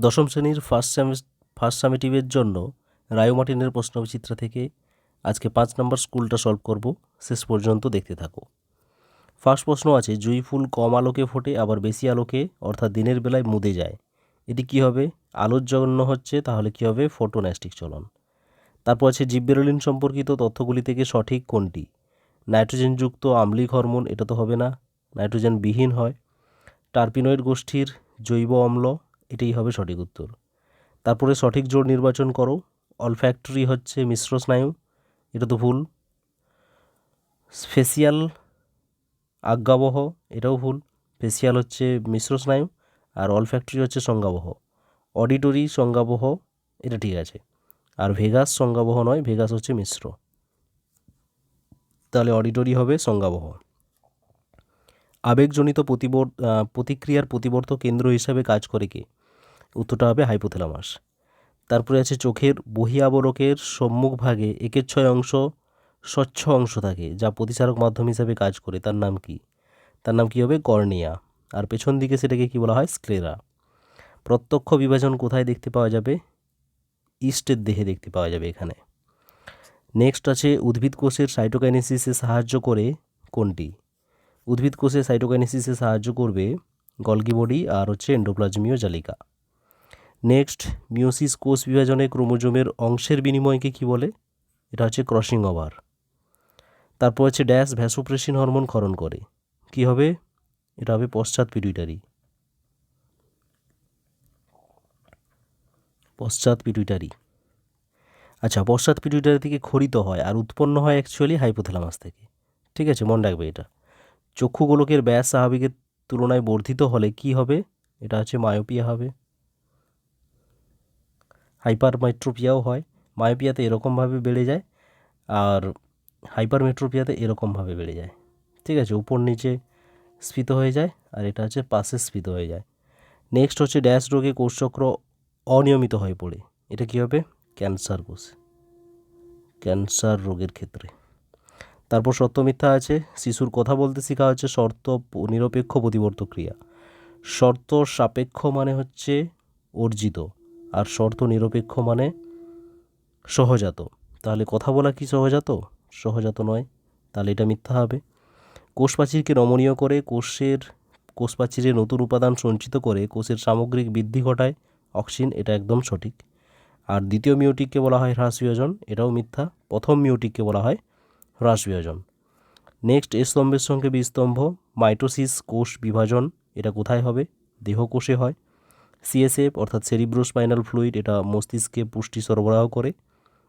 দশম শ্রেণির first first সামেটিভের জন্য রায়োমার্টিনের প্রশ্নবিচিত্রা থেকে আজকে পাঁচ নম্বর স্কুলটা সলভ করব। শেষ পর্যন্ত দেখতে থাকো। ফার্স্ট প্রশ্ন আছে, জুঁই ফুল কম আলোকে ফোটে, আবার বেশি আলোকে, অর্থাৎ দিনের বেলায় মুদে যায়। এটি কি হবে? আলোর জন্য হচ্ছে, তাহলে কি হবে? ফোটোন্যাস্টিক চলন। তারপর আছে, জিব্বেরোলিন সম্পর্কিত তথ্যগুলি থেকে সঠিক কোনটি? নাইট্রোজেনযুক্ত আম্লিক হরমোন, এটা তো হবে না। নাইট্রোজেন বিহীন হয়। টার্পিনয়েড গোষ্ঠীর জৈব অম্ল এটাই হবে সঠিক উত্তর। তারপরে সঠিক জোড় নির্বাচন করো। অলফ্যাক্টরি হচ্ছে মিশ্র স্নায়ু, এটা তো ভুল। ফেসিয়াল আজ্ঞাবহ, এটাও ভুল। ফেসিয়াল হচ্ছে মিশ্র স্নায়ু আর অলফ্যাক্টরি হচ্ছে সংজ্ঞাবহ। অডিটরি সংজ্ঞাবহ, এটা ঠিক আছে। আর ভেগাস সংজ্ঞাবহ নয় ভেগাস হচ্ছে মিশ্র। তাহলে অডিটরি হবে সংজ্ঞাবহ। আবেগজনিত প্রতিবর প্রতিক্রিয়ার প্রতিবর্ত কেন্দ্র হিসাবে কাজ করে কে? উত্তরটা হবে হাইপোথ্যালামাস তারপরে আছে চোখের বহি আবরকের সম্মুখভাগে একের ছয় অংশ স্বচ্ছ অংশ থাকে, যা প্রতিসারক মাধ্যম হিসাবে কাজ করে। তার নাম কি? তার নাম কি হবে? কর্নিয়া। আর পেছন দিকে সেটাকে কি বলা হয়? স্ক্লেরা প্রত্যক্ষ বিভাজন কোথায় দেখতে পাওয়া যাবে? ইস্টের দেহে দেখতে পাওয়া যাবে এখানে। নেক্সট আছে উদ্ভিদ কোষের সাইটোকাইনেসিসে সাহায্য করে কোনটি? উদ্ভিদ কোষে সাইটোকাইনেসিসে সাহায্য করবে গলগি বডি আর হচ্ছে এন্ডোপ্লাজমীয় জালিকা নেক্সট মিওসিস কোষ বিভাজনে ক্রোমোজোমের অংশের বিনিময়কে কি বলে? এটা হচ্ছে ক্রসিং ওভার। তারপর হচ্ছে ড্যাশ ভ্যাসোপ্রেসিন হরমোন ক্ষরণ করে। কি হবে? এটা হবে পশ্চাৎ পিটুইটারি। পশ্চাৎ পিটুইটারি। আচ্ছা পশ্চাৎ পিটুইটারি থেকে খরিত হয় আর উৎপন্ন হয় অ্যাকচুয়ালি হাইপোথ্যালামাস থেকে। ঠিক আছে, মনে রাখবে এটা। চক্ষু গোলকের ব্যাস স্বাভাবিকের তুলনায় বর্ধিত হলে কি হবে? এটা হচ্ছে মায়োপিয়া হবে। হাইপার মেট্রোপিয়াও হয়, মায়োপিয়াতে এরকমভাবে বেড়ে যায় আর হাইপার মেট্রোপিয়াতে এরকমভাবে বেড়ে যায়। ঠিক আছে, উপর নিচে স্ফীত হয়ে যায় আর এটা হচ্ছে পাশে স্ফীত হয়ে যায়। নেক্সট হচ্ছে ড্যাশ রোগে কোষচক্র অনিয়মিত হয়ে পড়ে। এটা কী হবে? ক্যান্সার কোষ। ক্যান্সার রোগের ক্ষেত্রে। তারপর সত্য মিথ্যা আছে, শিশুর কথা বলতে শেখা হচ্ছে শর্ত নিরপেক্ষ প্রতিবর্ত ক্রিয়া শর্ত সাপেক্ষ মানে হচ্ছে অর্জিত। আর শর্ত নিরপেক্ষ মানে সহজাত। তাহলে কথা বলা কি সহজাত? সহজাত নয়। তাহলে এটা মিথ্যা হবে। কোষ প্রাচীরকে নমনীয় করে কোষের কোষ প্রাচীরে নতুন উপাদান সঞ্চিত করে কোষের সামগ্রিক বৃদ্ধি ঘটায়। অক্সিন, এটা একদম সঠিক। আর দ্বিতীয় মিউটিককে বলা হয় হ্রাস বিয়োজন এটাও মিথ্যা। প্রথম মিউটিককে বলা হয় হ্রাস বিয়োজন নেক্সট স্তম্ভের সঙ্গে বিস্তম্ভ, মাইটোসিস কোষ বিভাজন, এটা কোথায় হবে? দেহকোষে হয়। সিএসএফ অর্থাৎ সেরিব্রোস্পাইনাল ফ্লুইড এটা মস্তিষ্কে পুষ্টি সরবরাহ করে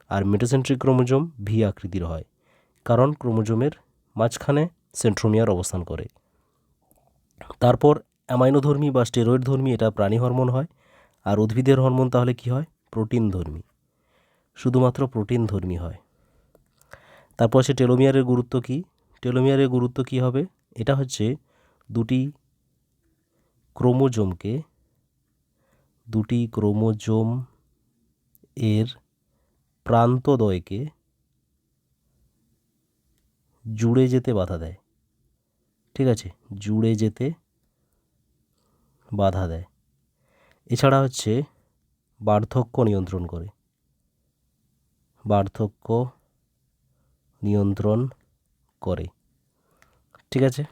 আর মেটোসেন্ট্রিক ক্রোমোজোম ভি আকৃতির হয়, কারণ ক্রোমোজোমের মাঝখানে সেন্ট্রোমিয়ার অবস্থান করে। তারপর অ্যামাইনোধর্মী বা স্টেরয়েড ধর্মী এটা প্রাণী হরমোন হয়, আর উদ্ভিদের হরমোন তাহলে কি হয়? প্রোটিন ধর্মী শুধুমাত্র প্রোটিন ধর্মী হয়। তারপর আছে টেলোমিয়ারের গুরুত্ব কি? টেলোমিয়ারের গুরুত্ব কি হবে? এটা হচ্ছে দুটি ক্রোমোজোমকে দুটি ক্রোমোজোম এর প্রান্তদ্বয়কে জুড়ে যেতে বাধা দেয়। ঠিক আছে? জুড়ে যেতে বাধা দেয়। এছাড়া হচ্ছে বার্ধক্য নিয়ন্ত্রণ করে। বার্ধক্য নিয়ন্ত্রণ করে। ঠিক আছে?